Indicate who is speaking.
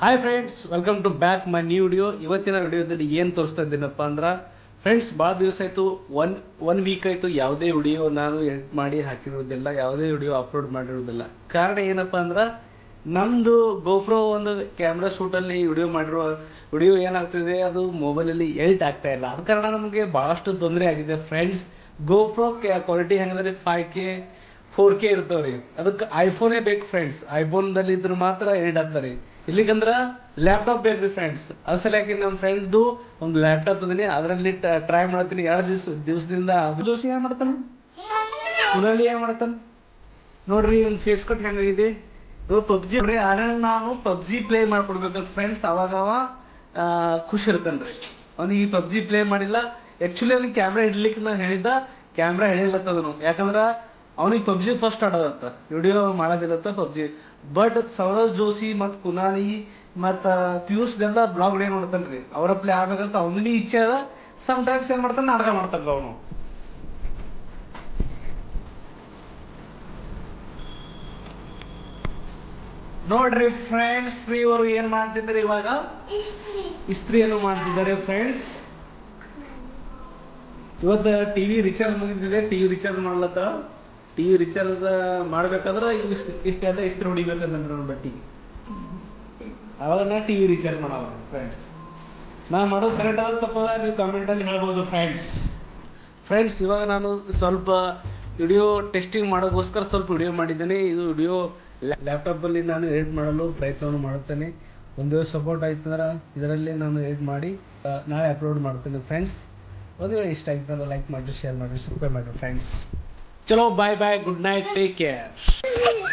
Speaker 1: Hi friends welcome to back my new video ಇವತ್ತಿನ ವಿಡಿಯೋದಲ್ಲಿ ಏನು ತೋರಿಸ್ತಾ ಇದ್ದೀನಪ್ಪ ಅಂದ್ರೆ ಫ್ರೆಂಡ್ಸ್ ಭಾಳ ದಿವಸ ಆಯಿತು ಒನ್ ಒನ್ ವೀಕ್ ಆಯಿತು ಯಾವುದೇ ವಿಡಿಯೋ ನಾನು ಎಡಿಟ್ ಮಾಡಿ ಹಾಕಿರೋದಿಲ್ಲ, ಯಾವುದೇ ವಿಡಿಯೋ ಅಪ್ಲೋಡ್ ಮಾಡಿರೋದಿಲ್ಲ. ಕಾರಣ ಏನಪ್ಪ ಅಂದ್ರೆ ನಮ್ಮದು ಗೋಪ್ರೋ ಒಂದು ಕ್ಯಾಮ್ರಾ ಶೂಟಲ್ಲಿ ವಿಡಿಯೋ ಮಾಡಿರೋ ವಿಡಿಯೋ ಏನಾಗ್ತಿದೆ, ಅದು ಮೊಬೈಲಲ್ಲಿ ಎಡಿಟ್ ಆಗ್ತಾ ಇಲ್ಲ. ಅದ ಕಾರಣ ನಮಗೆ ಭಾಳಷ್ಟು ತೊಂದರೆ ಆಗಿದೆ ಫ್ರೆಂಡ್ಸ್ ಗೋಪ್ರೋ ಕ್ವಾಲಿಟಿ ಹೆಂಗಂದ್ರೆ ಫೈವ್ ಕೆ ಫೋರ್ ಕೆ ಇರ್ತಾವ್ರಿ ಅದಕ್ಕೆ ಐಫೋನೇ ಬೇಕು ಫ್ರೆಂಡ್ಸ್ ಐಫೋನ್ದಲ್ಲಿ ಇದ್ರೆ ಮಾತ್ರ ಎಡಿಟ್ ಆಗ್ತಾರೆ. ಇಲ್ಲಿಗಂದ್ರ ಲ್ಯಾಪ್ಟಾಪ್ ಬೇಕ್ರಿ ಫ್ರೆಂಡ್ಸ್ ಅದ್ರ ಸಲುವಾಗಿ ನಮ್ಮ ಫ್ರೆಂಡ್ದು ಒಂದು ಲ್ಯಾಪ್ಟಾಪ್ ತಂದಿನಿ. ಅದರಲ್ಲಿ ಟ್ರೈ ಮಾಡ್ತೀನಿ. ಎರಡು ದಿವಸ ದಿವಸದಿಂದ ಜೋಶಿ ಏನ್ ಮಾಡ್ತಾನ? ಕುನಲ್ಲಿ ಏನ್ ಮಾಡ್ತಾನ? ನೋಡ್ರಿ ಒಂದು ಫೇಸ್ ಕಟ್ ಹೆಂಗಾಗಿದೆ ಪಬ್ಜಿ ನೋಡ್ರಿ ಆನಂದ್ ನಾನು ಪಬ್ಜಿ ಪ್ಲೇ ಮಾಡ್ಕೊಡ್ಬೇಕಂತ ಫ್ರೆಂಡ್ಸ್ ಅವಾಗ ಅವ ಖುಷಿ ಇರ್ತಾನ್ರಿ. ಅವ್ನಿಗೆ ಈ ಪಬ್ಜಿ ಪ್ಲೇ ಮಾಡಿಲ್ಲ. ಆ್ಯಕ್ಚುಲಿ ಅವ್ನಿಗೆ ಕ್ಯಾಮ್ರಾ ಹಿಡ್ಲಿಕ್ಕೆ ನಾನು ಹೇಳಿದ್ದ. ಕ್ಯಾಮ್ರಾ ಹಿಡಿಯಲತ್ತದನು ಯಾಕಂದ್ರ ಅವ್ನಿಗೆ ಪಬ್ಜಿ ಫಸ್ಟ್ ಆಡೋದತ್ತ ವಿಡಿಯೋ ಮಾಡೋದಿಲ್ಲತ್ತ ಪಬ್ಜಿ. ಬಟ್ ಸೌರವ್ ಜೋಶಿ ಕುನಾನಿ ಕುನಾಲಿ ಮತ್ತು ಪಿಯೂಷ್ದೆಲ್ಲ ಬ್ಲಾಗ್ ಏನ್ ಮಾಡ್ತಾನ್ರಿ ಅವರ ಪ್ಲೇ ಆಗ್ಬೇಕಂತ ಅವನಿಗೆ ಇಚ್ಛೆ ಅದ. ಸಮ್ ಟೈಮ್ಸ್ ಏನ್ ಮಾಡ್ತಾನೆ? ನಾಟಕ ಮಾಡ್ತಾನ್ರಿ ಅವನು. ನೋಡ್ರಿ ಫ್ರೆಂಡ್ಸ್ ಇವರು ಏನ್ ಮಾಡ್ತಿದ್ದಾರೆ ಇವಾಗ? ಇಸ್ತ್ರಿಯನ್ನು ಮಾಡ್ತಿದ್ದಾರೆ ಫ್ರೆಂಡ್ಸ್ ಇವತ್ತು ಟಿವಿ ರಿಚಾರ್ಜ್ ಮುಗಿದಿದೆ. ಟಿವಿ ರಿಚಾರ್ಜ್ ಮಾಡ್ಲತ್ತ? ಟಿವಿ ರಿಚಾರ್ಜ್ ಮಾಡ್ಬೇಕಾದ್ರೆ ಇಷ್ಟು ಇಷ್ಟೆಲ್ಲ ಇಸ್ತ್ರಿ ಹೊಡಿಬೇಕಂದ್ರೆ ನನ್ನ ಬಟ್ಟಿ ಅವಾಗ ನಾ ಟಿವಿ ರಿಚಾರ್ಜ್ ಮಾಡಲ್ಲ ಫ್ರೆಂಡ್ಸ್ ನಾ ಮಾಡೋದು ಕರೆಕ್ಟ್ ಆದ ತಪ್ಪದ ನೀವು ಕಮೆಂಟಲ್ಲಿ ಹೇಳ್ಬೋದು ಫ್ರೆಂಡ್ಸ್ ಫ್ರೆಂಡ್ಸ್ ಇವಾಗ ನಾನು ಸ್ವಲ್ಪ ವಿಡಿಯೋ ಟೆಸ್ಟಿಂಗ್ ಮಾಡೋಕ್ಕೋಸ್ಕರ ಸ್ವಲ್ಪ ವಿಡಿಯೋ ಮಾಡಿದ್ದೇನೆ. ಇದು ವಿಡಿಯೋ ಲ್ಯಾಪ್ಟಾಪಲ್ಲಿ ನಾನು ಎಡಿಟ್ ಮಾಡಲು ಪ್ರಯತ್ನವನ್ನು ಮಾಡುತ್ತೇನೆ. ಒಂದು ಸಪೋರ್ಟ್ ಆಯ್ತಂದ್ರೆ ಇದರಲ್ಲಿ ನಾನು ಎಡಿಟ್ ಮಾಡಿ ನಾಳೆ ಅಪ್ಲೋಡ್ ಮಾಡ್ತೇನೆ ಫ್ರೆಂಡ್ಸ್ ಒಂದು ವೇಳೆ ಇಷ್ಟ ಆಯ್ತಂದ್ರೆ ಲೈಕ್ ಮಾಡಿರಿ ಶೇರ್ ಮಾಡಿರಿ ಸಬ್ಸ್ಕ್ರೈಬ್ ಮಾಡಿರಿ ಫ್ರೆಂಡ್ಸ್ चलो bye bye good night take care